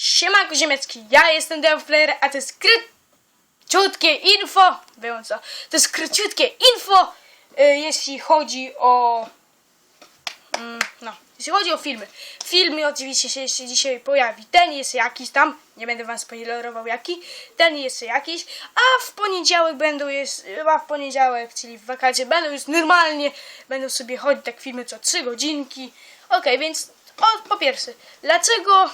Siemanko Ziemecki, ja jestem Deoflair, a to jest króciutkie info, wyłącz to, to jest króciutkie info, y, jeśli chodzi o, mm, no, jeśli chodzi o filmy. Filmy oczywiście się jeszcze dzisiaj pojawi, ten jest jakiś tam, nie będę wam spoilerował jaki, ten jest jakiś, a w poniedziałek będą jest, chyba w poniedziałek, czyli w wakacje będą już normalnie, będą sobie chodzić tak filmy co 3 godzinki, okej, więc o, po pierwsze, dlaczego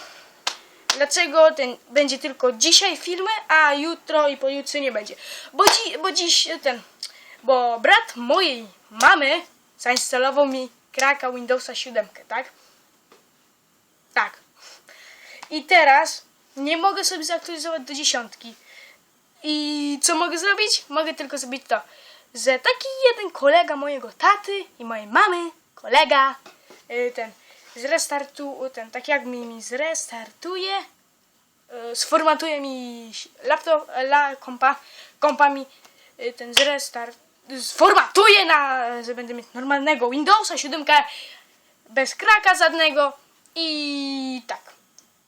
dlaczego ten będzie tylko dzisiaj filmy, a jutro i pojutrze nie będzie. Bo, dzi, bo dziś ten, bo brat mojej mamy zainstalował mi kraka Windowsa 7, tak? Tak. I teraz nie mogę sobie zaktualizować do dziesiątki. I co mogę zrobić? Mogę tylko zrobić to, że taki jeden kolega mojego taty i mojej mamy, kolega, y, ten, zrestartu, ten, tak jak mi, mi zrestartuje, y, sformatuje mi laptop, la, kompa, kompa mi y, ten zrestart, sformatuje na, że będę mieć normalnego Windowsa 7 bez kraka żadnego i tak.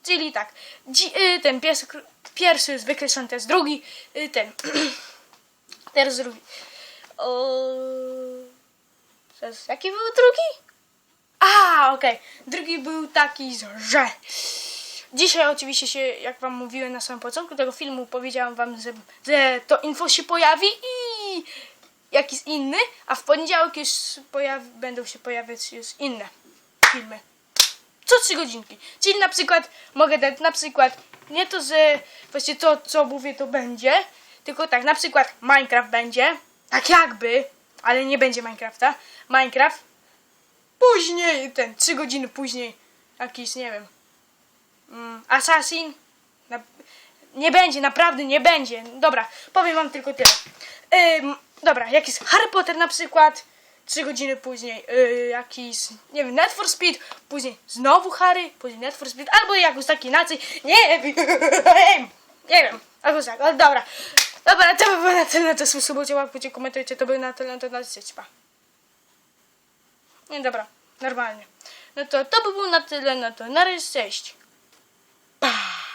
Czyli tak, dzi, ten pierwszy, pierwszy jest wykreślony, teraz drugi, ten, teraz drugi. O, jaki był drugi? A, okej. Drugi był taki, że dzisiaj oczywiście się, jak wam mówiłem na samym początku tego filmu, powiedziałam wam, że, że to info się pojawi i jakiś inny, a w poniedziałek już pojawi, będą się pojawiać już inne filmy. Co trzy godzinki. Czyli na przykład mogę dać na przykład nie to, że właśnie to, co mówię, to będzie, tylko tak, na przykład Minecraft będzie, tak jakby, ale nie będzie Minecrafta. Minecraft, Później, ten, trzy godziny później, jakiś, nie wiem, mm, Assassin. Na, nie będzie, naprawdę nie będzie. Dobra, powiem wam tylko tyle. Ym, dobra, jakiś Harry Potter na przykład, trzy godziny później, yy, jakiś, nie wiem, Net for Speed, później znowu Harry, później Net for Speed, albo jakoś taki inaczej, nie wiem, nie wiem, albo tak, ale dobra. Dobra, to by było na tyle, to subskrybujcie, łapkujcie, komentujcie, to by na tyle, to na tyle. Nie, dobra, normalnie. No to to by było na tyle, no to na razie, cześć.